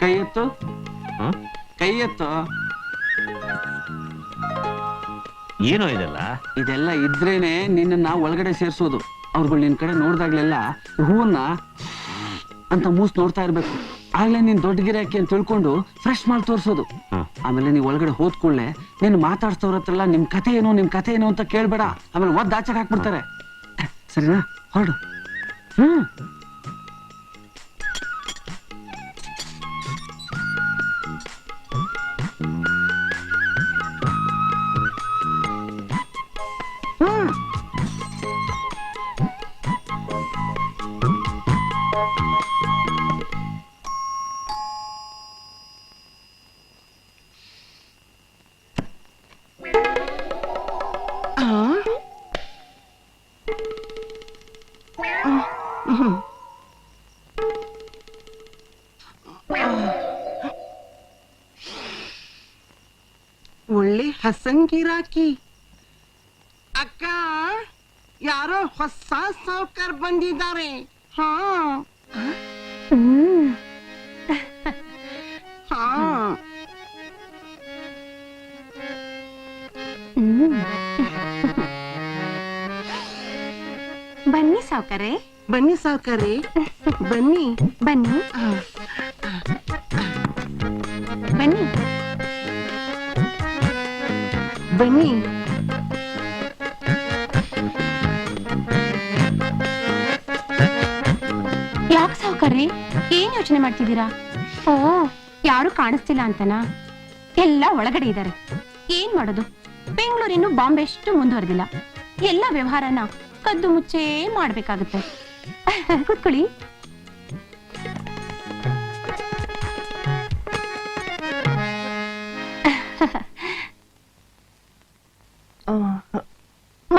ಕೈ ಎತ್ತು? ಕೈ ಎತ್ತು ಏನೋ ಇದೆಲ್ಲ? ಇದೆಲ್ಲ ಇದ್ರೇನೆ ನಿನ್ನನ್ನ ಒಳಗಡೆ ಸೇರಿಸೋದು. ಅವ್ರುಗಳು ನಿನ್ ಕಡೆ ನೋಡ್ದಾಗ್ಲೆಲ್ಲ ಹೂವನ್ನ ಅಂತ ಮೂಸ್ ನೋಡ್ತಾ ಇರ್ಬೇಕು. ಆಗ್ಲೇ ನೀನ್ ದೊಡ್ಡ ಗಿರಾಕಿ ಅಂತ ತಿಳ್ಕೊಂಡು ಫ್ರೆಶ್ ಮಾಡಿ ತೋರ್ಸೋದು. ಆಮೇಲೆ ನೀವು ಒಳಗಡೆ ಹೋದ್ಕೊಳ್ಳೆ ನೀನು ಮಾತಾಡ್ಸೋರ ಹತ್ರ ನಿಮ್ ಕತೆ ಏನು ನಿಮ್ ಕತೆ ಏನು ಅಂತ ಕೇಳ್ಬೇಡ. ಆಮೇಲೆ ಒದ್ದು ಆಚೆಗೆ ಹಾಕ್ಬಿಡ್ತಾರೆ ಸರಿನಾ? ಹೊರಡು. ಹ್ಮ್. ಒಳ್ಳೆ ಹಸಂಗಿರಾಕಿ ಅಕ್ಕ ಯಾರೋ ಹೊಸ ಸಾವುಕಾರ ಬಂದಿದ್ದಾರೆ. ಹಾ. ಹಾ. ಬನ್ನಿ ಸಾವ್ಕರೆ. ಬನ್ನಿ ಸಾವುಕಾರೆ. ಬನ್ನಿ. ಬನ್ನಿ. ಬನ್ನಿ. ಯಾಕೆ ಸಾವುಕಾರ್ರಿ? ಏನ್ ಯೋಚನೆ ಮಾಡ್ತಿದ್ದೀರಾ? ಓ, ಯಾರು ಕಾಣಿಸ್ತಿಲ್ಲ ಅಂತನಾ? ಎಲ್ಲ ಒಳಗಡೆ ಇದ್ದಾರೆ ಏನ್ ಮಾಡೋದು? ಬೆಂಗಳೂರಿನ್ನು ಬಾಂಬೆ ಎಷ್ಟು ಮುಂದುವರೆದಿಲ್ಲ. ಎಲ್ಲ ವ್ಯವಹಾರನ ಕದ್ದು ಮುಚ್ಚೇ ಮಾಡ್ಬೇಕಾಗುತ್ತೆ. ಕೂತ್ಕೊಳ್ಳಿ.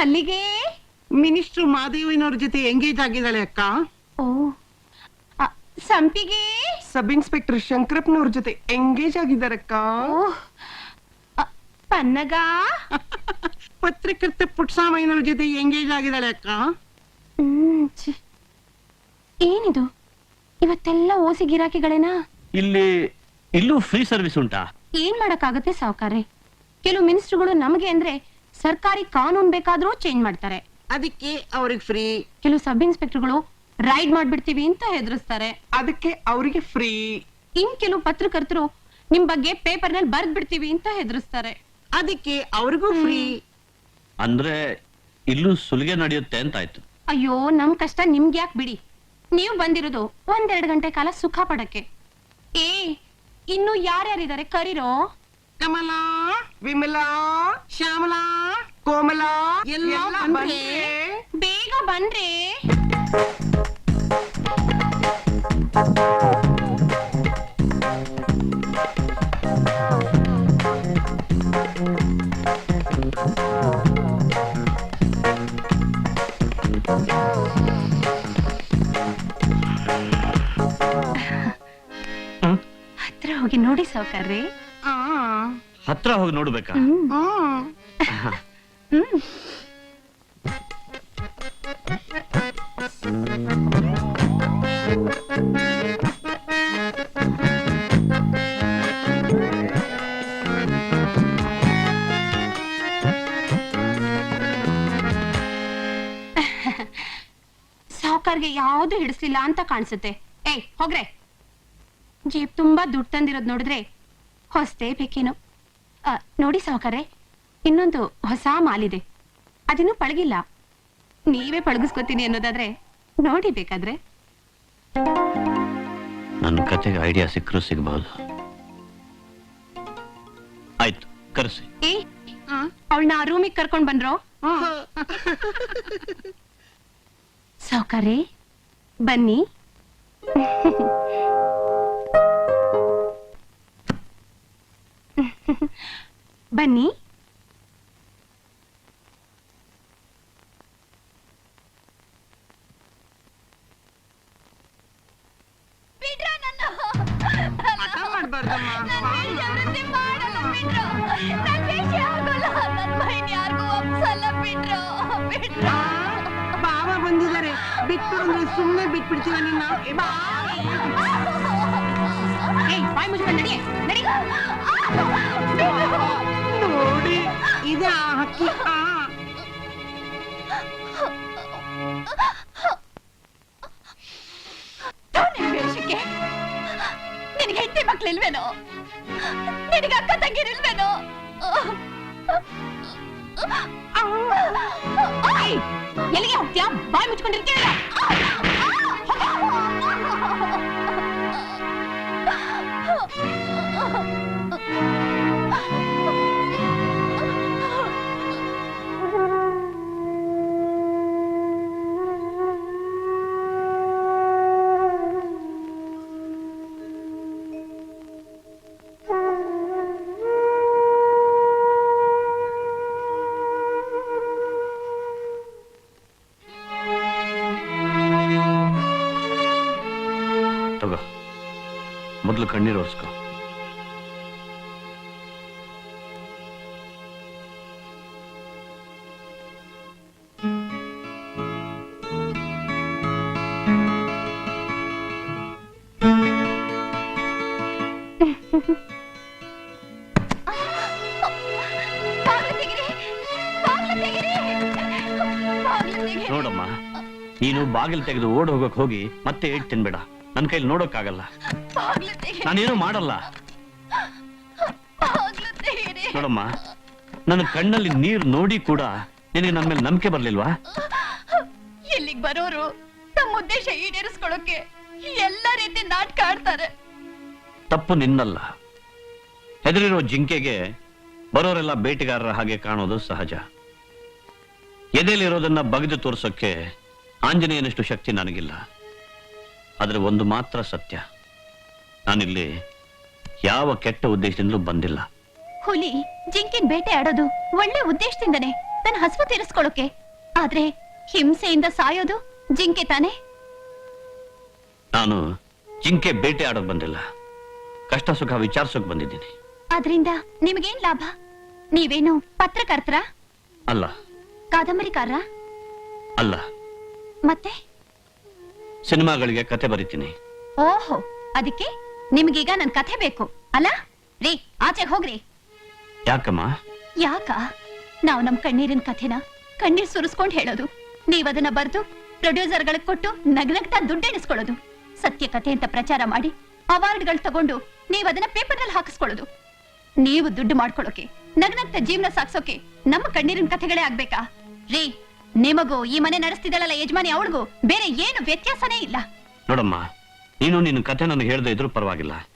ಮಲ್ಲಿಗೆ? ಮಿನಿಸ್ಟ್ರು ಮಾದೇವಿನವ್ರ ಜೊತೆ ಎಂಗೇಜ್ ಆಗಿದ್ದಾಳೆ ಅಕ್ಕ. ಓ ಆ, ಸಂಪಿಗೆ? ಸಬ್ ಇನ್ಸ್ಪೆಕ್ಟರ್ ಶಂಕರಪ್ಪನವ್ರ ಜೊತೆ ಎಂಗೇಜ್ ಆಗಿದ್ದಾರಕ್ಕ ಅಕ್ಕ. ಆ, ಪನ್ನಗ? ಪತ್ರಕರ್ತ ಪುಟ್ಸಾಮಯ್ಯನವ್ರ ಜೊತೆ ಎಂಗೇಜ್ ಆಗಿದ್ದಾಳೆ ಅಕ್ಕ. ಹ್ಮ್, ಛೀ. ಏನಿದು? ಇವತ್ತೆಲ್ಲ ಓಸಿ ಗಿರಾಕಿಗಳೇನಾ? ಇಲ್ಲಿ ಇಲ್ಲೂ ಫ್ರೀ ಸರ್ವಿಸ್ ಉಂಟಾ? ಏನ್ ಮಾಡಕ್ಕಾಗತ್ತೆ ಸಾವುಕಾರೆ ಕೆಲವು ಮಿನಿಸ್ಟ್ರುಗಳು ನಮಗೆ ಅಂದ್ರೆ ಸರ್ಕಾರಿ ಕಾನೂನ್ ಬೇಕಾದ್ರೂ ಚೇಂಜ್ ಮಾಡ್ತಾರೆ. ಅದಕ್ಕೆ ಅವ್ರಿಗೆ ಫ್ರೀ ಕೆಲವು ಸಬ್ ಇನ್ಸ್ಪೆಕ್ಟರ್ಗಳು ರೈಡ್ ಮಾಡ್ಬಿಡ್ತೀವಿ ಅಂತ ಹೆದರಿಸ್ತಾರೆ. ಅದಕ್ಕೆ ಅವರಿಗೆ ಫ್ರೀ ಇನ್ ಕೆಲವು ಪತ್ರಕರ್ತರು ನಿಮ್ ಬಗ್ಗೆ ಪೇಪರ್ನಲ್ಲಿ ಬರ್ದ್ ಬಿಡ್ತೀವಿ ಅಂತ ಹೆದರಿಸ್ತಾರೆ. ಅದಕ್ಕೆ ಅವ್ರಿಗೂ ಫ್ರೀ ಅಂದ್ರೆ ಇಲ್ಲೂ ಸುಲಿಗೆ ನಡೆಯುತ್ತೆ ಅಂತ ಆಯ್ತು. ಅಯ್ಯೋ ನಮ್ ಕಷ್ಟ ನಿಮ್ಗೆ ಯಾಕೆ ಬಿಡಿ? ನೀವು ಬಂದಿರೋದು ಒಂದೆರಡು ಗಂಟೆ ಕಾಲ ಸುಖ ಪಡಕ್ಕೆ. ಏ ಇನ್ನು ಯಾರ್ಯಾರಿದ್ದಾರೆ? ಕರೀರೋ? ಕಮಲಾ ವಿಮಲಾ ಶ್ಯಾಮಲಾ ಕೋಮಲಾ ಎಲ್ಲ ಬಂದ್ರೆ ಬೇಗ ಬನ್ರಿ? ಹತ್ರ ಹೋಗಿ ನೋಡಿ ಸಾವುಕಾರ್ರಿ ಹತ್ರ ಹೋಗಿ ನೋಡ್ಬೇಕಾ? ಸಾವುಕಾರ್ಗೆ ಯಾವ್ದು ಹಿಡಿಸ್ಲಿಲ್ಲ ಅಂತ ಕಾಣಿಸುತ್ತೆ. ಏಯ್, ಹೋಗ್ರೆ. ಜೀಪ್ ತುಂಬಾ ದುಡ್ಡು ತಂದಿರೋದ್ ನೋಡಿದ್ರೆ ಹೊಸ್ತೇ ಬೇಕೇನೋ. ಆ, ನೋಡಿ ಸಾವುಕಾರೆ ಇನ್ನೊಂದು ಹೊಸ ಮಾಲಿದೆ. ಅದಿನ್ನೂ ಪಳಗಿಲ್ಲ. ನೀವೇ ಪಳಗಿಸ್ಕೊತೀನಿ ಅನ್ನೋದಾದ್ರೆ ನೋಡಿ ಬೇಕಾದ್ರೆ. ನನ್ನ ಕತೆಗೆ ಐಡಿಯಾ ಸಿಕ್ಕರೂ ಸಿಗಬಹುದು. ಆಯ್ತು ಕರೆಸಿ. ಏ ಅವಳನ್ನ ರೂಮಿಗೆ ಕರ್ಕೊಂಡ್ ಬಂದ್ರು? ಸಾವುಕಾರೆ ಬನ್ನಿ. ಬನ್ನಿ. ಬಾಬಾ ಬಂದಿದ್ದಾರೆ. ಬಿಟ್ಟು ಅಂದ್ರೆ ಸುಮ್ಮನೆ ಬಿಟ್ಬಿಡ್ತೀವ ನಿನ್ನ? ಬಾಯ್ ಮುಚ್ಕೊಂಡು ನಡಿ ನಡಿ ನೋಡಿ ಏಯ್, ಎಲ್ಲಿಗೆ ಹೋಗ್ತೀಯಾ? ಬಾಯಿ ಮುಚ್ಕೊಂಡಿರ್ತೀಯಲ್ಲ ಕಣ್ಣೀರು ಒರೆಸ್ಕೊ. ನೋಡಮ್ಮ ನೀನು ಬಾಗಿಲು ತೆಗೆದು ಓಡ್ ಹೋಗಕ್ ಹೋಗಿ ಮತ್ತೆ ಏಟ್ ತಿನ್ಬೇಡ ನನ್ನ ಕೈಲಿ ನೋಡೋಕ್ಕಾಗಲ್ಲ ನಾನೇನು ಮಾಡಲ್ಲ. ನೋಡಮ್ಮ ನನ್ನ ಕಣ್ಣಲ್ಲಿ ನೀರು ನೋಡಿ ಕೂಡ ನಿನಗೆ ನನ್ನ ಮೇಲೆ ನಂಬಿಕೆ ಬರ್ಲಿಲ್ವಾ? ಇಲ್ಲಿಗೆ ಬರೋರು? ತಮ್ಮ ಉದ್ದೇಶ ಈಡೇರಿಸ್ಕೊಳ್ಳೋಕೆ ಎಲ್ಲ ರೀತಿ ನಾಟಕ ಆಡ್ತಾರೆ. ತಪ್ಪು ನಿನ್ನಲ್ಲ. ಹೆದರಿರೋ ಜಿಂಕೆಗೆ ಬರೋರೆಲ್ಲ ಬೇಟೆಗಾರರ ಹಾಗೆ ಕಾಣೋದು ಸಹಜ. ಎದೆಯಲ್ಲಿರೋದನ್ನ ಬಗೆದು ತೋರ್ಸೋಕ್ಕೆ ಆಂಜನೇಯನಷ್ಟು ಶಕ್ತಿ ನನಗಿಲ್ಲ. ಆದರೆ ಒಂದು ಮಾತ್ರ ಸತ್ಯ. ನಾನಿಲ್ಲಿ ಯಾವ ಕೆಟ್ಟ ಉದ್ದೇಶದಿಂದಲೂ ಬಂದಿಲ್ಲ. ಹುಲಿ ಜಿಂಕಿನ್ ಬೇಟೆ ಆಡೋದು ಒಳ್ಳೆ ಉದ್ದೇಶದಿಂದನೇ. ತನ್ನ ಹಸುವು ತೀರಿಸ್ಕೊಳ್ಳೋಕೆ. ಆದ್ರೆ ಹಿಂಸೆಯಿಂದ ಸಾಯೋದು ಜಿಂಕೆ ತಾನೆ? ನಾನು ಜಿಂಕೆ ಬೇಟೆ ಆಡೋದು ಬಂದಿಲ್ಲ. ಕಷ್ಟ ಸುಖ ವಿಚಾರಿಸೋಕೆ ಬಂದಿದ್ದೀನಿ. ಆದ್ರಿಂದ ನಿಮಗೇನ್ ಲಾಭ? ನೀವೇನು ಪತ್ರಕರ್ತರ? ಅಲ್ಲ. ಕಾದಂಬರಿಕಾರ? ಅಲ್ಲ. ಮತ್ತೆ? ಸಿನಿಮಾಗಳಿಗೆ ಕತೆ ಬರಿತೀನಿ. ಓಹೋ ಅದಕ್ಕೆ? ನಿಮ್ಗೀಗ ನನ್ ಕಥೆ ಬೇಕು. ಅಲ್ಲ? ರೀ ಆಚೆ ಹೋಗ್ರಿ. ಯಾಕಮ್ಮ? ಯಾಕ? ನಾವು ನಮ್ ಕಣ್ಣೀರಿನ ಕಥೆನ ಕಣ್ಣೀರ್ ಸುರಿಸ್ಕೊಂಡ್ ಹೇಳೋದು. ನೀವ್ ಅದನ್ನ ಬರ್ದು ಪ್ರೊಡ್ಯೂಸರ್ಗಳಿಗೆ ಕೊಟ್ಟು ನಗ್ನಗ್ತಾ ದುಡ್ಡೆಣಿಸ್ಕೊಳ್ಳೋದು ಸತ್ಯ ಕಥೆ ಅಂತ ಪ್ರಚಾರ ಮಾಡಿ ಅವಾರ್ಡ್ಗಳು ತಗೊಂಡು ನೀವ್ ಅದನ್ನ ಪೇಪರ್ನಲ್ಲಿ ಹಾಕಿಸ್ಕೊಳ್ಳೋದು. ನೀವು ದುಡ್ಡು ಮಾಡ್ಕೊಳ್ಳೋಕೆ ನಗ್ನಗ್ತ ಜೀವನ ಸಾಕ್ಸೋಕೆ ನಮ್ಮ ಕಣ್ಣೀರಿನ ಕಥೆಗಳೇ ಆಗ್ಬೇಕಾ? ರೀ ನಿಮಗೂ ಈ ಮನೆ ನಡೆಸ್ತಿದ್ದಾಳಲ್ಲ ಯಜಮಾನಿ ಅವಳಿಗೂ ಬೇರೆ ಏನು ವ್ಯತ್ಯಾಸನೇ ಇಲ್ಲ. ನೋಡಮ್ಮ ನೀನು ನಿನ್ನ ಕಥೆ ನನಗೆ ಹೇಳದೇ ಇದ್ರೂ ಪರವಾಗಿಲ್ಲ.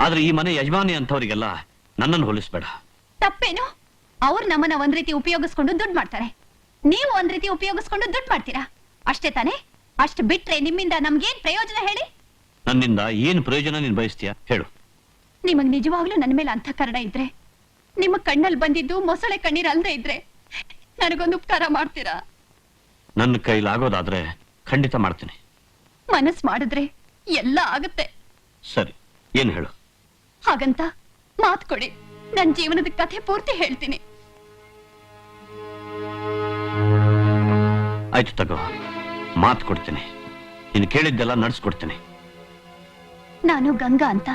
ಆದ್ರೆ ಈ ಮನೆ ಯಜಮಾನಿ ಅಂತವರಿಗೆಲ್ಲ ನನ್ನನ್ನು ಹೋಲಿಸ್ಬೇಡ. ತಪ್ಪೇನು? ಅವ್ರು ನಮ್ಮನ್ನ ಒಂದ್ ರೀತಿ ಉಪಯೋಗಿಸ್ಕೊಂಡು ದುಡ್ಡು ಮಾಡ್ತಾರೆ. ನೀವು ಒಂದ್ ರೀತಿ ಉಪಯೋಗಿಸ್ಕೊಂಡು ದುಡ್ಡು ಮಾಡ್ತೀರಾ? ಅಷ್ಟೇ ತಾನೇ? ಅಷ್ಟು ಬಿಟ್ರೆ ನಿಮ್ಮಿಂದ ನಮ್ಗೇನ್ ಪ್ರಯೋಜನ ಹೇಳಿ? ನನ್ನಿಂದ ಏನ್ ಪ್ರಯೋಜನ ನೀನ್ ಬಯಸ್ತೀಯ? ಹೇಳು. ನಿಮಗ್ ನಿಜವಾಗ್ಲೂ ನನ್ನ ಮೇಲೆ ಅಂತಃಕರಣ ಇದ್ರೆ? ನಿಮ್ಮ ಕಣ್ಣಲ್ಲಿ ಬಂದಿದ್ದು ಮೊಸಳೆ ಕಣ್ಣೀರ್ ಅಲ್ದೇ ಇದ್ರೆ ನನಗೊಂದು ಉಪಕಾರ ಮಾಡ್ತೀರಾ? ನನ್ನ ಕೈಲಾಗೋದಾದ್ರೆ ಖಂಡಿತ ಮಾಡ್ತೀನಿ. ಮನಸ್ ಮಾಡಿದ್ರೆ ಎಲ್ಲ ಆಗುತ್ತೆ. ಸರಿ ಏನ್ ಹೇಳು? ಹಾಗಂತ ಮಾತು ಕೊಡಿ. ನನ್ ಜೀವನದ ಕಥೆ ಪೂರ್ತಿ ಹೇಳ್ತೀನಿ. ಆಯ್ತು ತಗೋ ಮಾತು ಕೊಡ್ತೇನೆ. ನೀನು ಕೇಳಿದ್ದೆಲ್ಲ ನಡ್ಸ್ಕೊಡ್ತೀನಿ. ನಾನು ಗಂಗಾ ಅಂತ.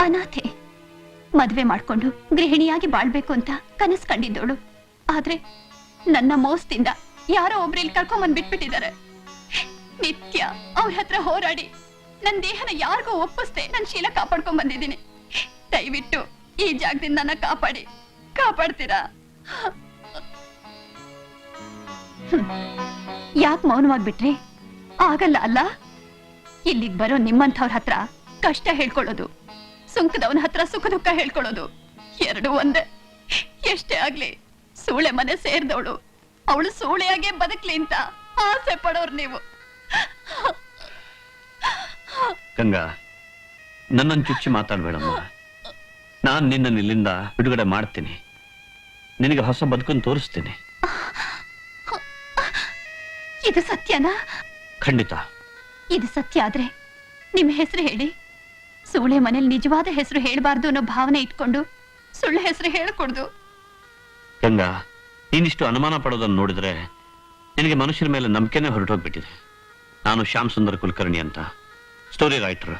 ಅನಾಥೆ. ಮದುವೆ ಮಾಡ್ಕೊಂಡು ಗೃಹಿಣಿಯಾಗಿ ಬಾಳ್ಬೇಕು ಅಂತ ಕನಸು ಕಂಡಿದ್ದೋಳು ಆದ್ರೆ ನನ್ನ ಮೋಸದಿಂದ ಯಾರೋ ಒಬ್ರು ಇಲ್ಲಿ ಕರ್ಕೊಂಬಂದ್ ಬಿಟ್ಬಿಟ್ಟಿದ್ದಾರೆ ನಿತ್ಯ ಅವ್ರ ಹತ್ರ ಹೋರಾಡಿ. ನನ್ ದೇಹನ ಯಾರಿಗೂ ಒಪ್ಪಿಸ್ದೆ ನನ್ ಶೀಲ ಕಾಪಾಡ್ಕೊಂಡ್ ಬಂದಿದ್ದೀನಿ. ದಯವಿಟ್ಟು ಈ ಜಾಗದಿಂದ ನನ್ನ ಕಾಪಾಡಿ. ಕಾಪಾಡ್ತೀರಾ? ಯಾಕೆ ಮೌನವಾಗ್ಬಿಟ್ರಿ? ಆಗಲ್ಲ ಅಲ್ಲ? ಇಲ್ಲಿಗ್ ಬರೋ ನಿಮ್ಮಂಥವ್ರ ಹತ್ರ ಕಷ್ಟ ಹೇಳ್ಕೊಳ್ಳೋದು, ಸುಂಕದವನ ಹತ್ರ ಸುಖ ದುಃಖ ಹೇಳ್ಕೊಳ್ಳೋದು ಎರಡು ಒಂದೇ. ಎಷ್ಟೇ ಆಗ್ಲಿ ಸೂಳೆ ಮನೆ ಸೇರಿದವಳು, ಅವಳು ಸೂಳೆಯಾಗೆ ಬದುಕ್ಲಿ ಅಂತ ಆಸೆ ಪಡೋರು ನೀವು. ಗಂಗಾ ನನ್ನನ್ನು ಚುಚ್ಚಿ ಮಾತಾಡಬೇಡಮ್ಮ. ನಾನು ನಿನ್ನನ್ನು ಇಲ್ಲಿಂದ ಬಿಡುಗಡೆ ಮಾಡ್ತೀನಿ. ನಿನಗೆ ಹೊಸ ಬದುಕನ್ನು ತೋರಿಸ್ತೀನಿ. ಇದು ಸತ್ಯನಾ? ಖಂಡಿತ. ಇದು ಸತ್ಯ ಆದ್ರೆ ನಿಮ್ಮ ಹೆಸರು ಹೇಳಿ. ಸೂಳೆ ಮನೇಲಿ ನಿಜವಾದ ಹೆಸರು ಹೇಳಬಾರ್ದು ಅನ್ನೋ ಭಾವನೆ ಇಟ್ಕೊಂಡು ಸುಳ್ಳು ಹೆಸರು ಹೇಳ್ಕೊಡ್ದು. ಗಂಗಾ ನೀನಿಷ್ಟು ಅನುಮಾನ ಪಡೋದನ್ನು ನೋಡಿದ್ರೆ ನಿನಗೆ ಮನುಷ್ಯರ ಮೇಲೆ ನಂಬಿಕೆನೇ ಹೊರಟೋಗ್ಬಿಟ್ಟಿದೆ. ನಾನು ಶ್ಯಾಮ್ ಸುಂದರ್ ಕುಲಕರ್ಣಿ ಅಂತ. Story writer.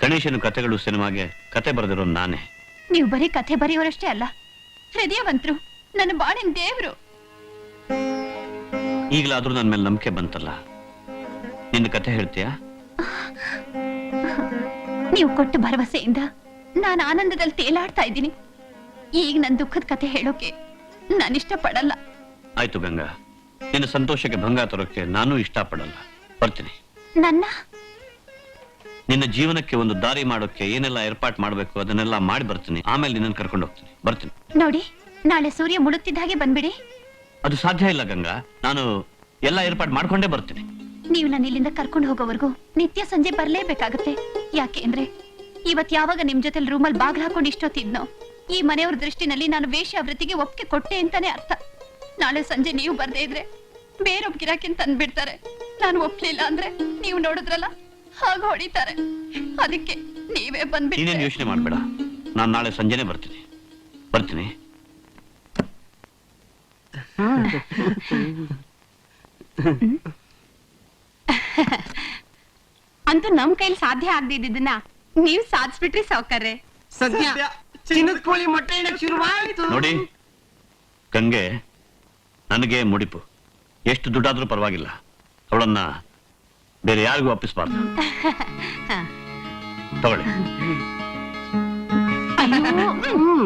ಗಣೇಶನ ಕಥೆಗಳು ಸಿನಿಮಾಗೆ ಕತೆ ಬರೆದಿರೋ ನಾನೇ. ನೀವು ಬರೀ ಕಥೆ ಬರೆಯೋರಷ್ಟೇ ಅಲ್ಲ ಹೃದಯವಂತರು ನನ್ನ ಬಾಳಿನ ದೇವರು. ಈಗಲಾದ್ರೂ ನನ್ನ ಮೇಲೆ ನಂಬಿಕೆ ಬಂತಲ್ಲ ನಿನ್ನ ಕತೆ ಹೇಳ್ತೀಯಾ? ನೀವು ಕೊಟ್ಟ ಭರವಸೆಯಿಂದ ನಾನು ಆನಂದದಲ್ಲಿ ತೇಲಾಡ್ತಾ ಇದ್ದೀನಿ. ಈಗ ನನ್ನ ದುಃಖದ ಕಥೆ ಹೇಳೋಕೆ ನಾನು ಇಷ್ಟಪಡಲ್ಲ. ಆಯ್ತು ಗಂಗಾ ನಿನ್ನ ಸಂತೋಷಕ್ಕೆ ಭಂಗ ತರೋಕೆ ನಾನು ಇಷ್ಟಪಡಲ್ಲ. ಬರ್ತೀನಿ. ನನ್ನ? ನಿನ್ನ ಜೀವನಕ್ಕೆ ಒಂದು ದಾರಿ ಮಾಡೋಕೆ ಏನೆಲ್ಲ ಏರ್ಪಾಟ್ ಮಾಡಬೇಕು ಅದನ್ನೆಲ್ಲ ಮಾಡಿ ಬರ್ತೀನಿ. ಆಮೇಲೆ ನಿನ್ನನ್ನು ಕರ್ಕೊಂಡು ಹೋಗ್ತೀನಿ. ಬರ್ತೀನಿ. ನೋಡಿ ನಾಳೆ ಸೂರ್ಯ ಮುಳುಗ್ತಿದ್ದ ಹಾಗೆ ಬಂದ್ಬಿಡಿ. ಅದು ಸಾಧ್ಯ ಇಲ್ಲ ಗಂಗಾ. ನಾನು ಎಲ್ಲ ಏರ್ಪಾಟ್ ಮಾಡ್ಕೊಂಡೇ ಬರ್ತೀನಿ. ನೀವು ನಾನು ಇಲ್ಲಿಂದ ಕರ್ಕೊಂಡು ಹೋಗೋವರೆಗೂ ನಿತ್ಯ ಸಂಜೆ ಬರಲೇಬೇಕಾಗುತ್ತೆ. ಯಾಕೆ ಅಂದ್ರೆ ಇವತ್ ಯಾವಾಗ ನಿಮ್ ಜೊತೆ ರೂಮಲ್ಲಿ ಬಾಗ್ಲ ಹಾಕೊಂಡು ಇಷ್ಟೊತ್ತಿದ್ನೋ ಈ ಮನೆಯವ್ರ ದೃಷ್ಟಿನಲ್ಲಿ ನಾನು ವೇಶ್ಯಾವೃತ್ತಿಗೆ ಒಪ್ಪಿಗೆ ಕೊಟ್ಟೆ ಅಂತಾನೆ ಅರ್ಥ. ನಾಳೆ ಸಂಜೆ ನೀವು ಬರ್ದೇ ಇದ್ರೆ ಬೇರೊಬ್ ಗಿರಾಕಿನ್ ತಂದ್ಬಿಡ್ತಾರೆ. ನಾನು ಒಪ್ಲಿಲ್ಲ ಅಂದ್ರೆ ನೀವು ನೋಡಿದ್ರಲ್ಲ? ಹಾಗ ಹೊಡಿತಾರೆ. ಅದಕ್ಕೆ ನೀವೇ ನೀನೇನು ಬಂದ್ಬಿಟ್ಟು ಯೋಚನೆ ಮಾಡಬೇಡ. ನಾನು ನಾಳೆ ಸಂಜೆನೆ ಬರ್ತೀನಿ. ಬರ್ತೀನಿ. ಅಂತ ನಮ್ ಕೈಲಿ ಸಾಧ್ಯ ಆಗದಿದ್ದನ್ನ ನೀವ್ ಸಾಧಿಸ್ಬಿಟ್ರಿ ಸಾವ್ಕಾರ್ರೆ. ಸದ್ಯ ಚಿನ್ನದ ಕೋಳಿ ಮೊಟ್ಟೆ ಇಡಕ್ ಶುರುವಾಯ್ತು. ನೋಡಿ ಗಂಗೆ ನನಗೆ ಮುಡಿಪು. ಎಷ್ಟು ದುಡ್ಡಾದ್ರೂ ಪರವಾಗಿಲ್ಲ. ಅವಳನ್ನ ಬೇರೆ ಯಾರಿಗೂ ಒಪ್ಪಿಸಬಾರ್ದು ತಗೊಳ್ಳಿ ಅಯ್ಯೋ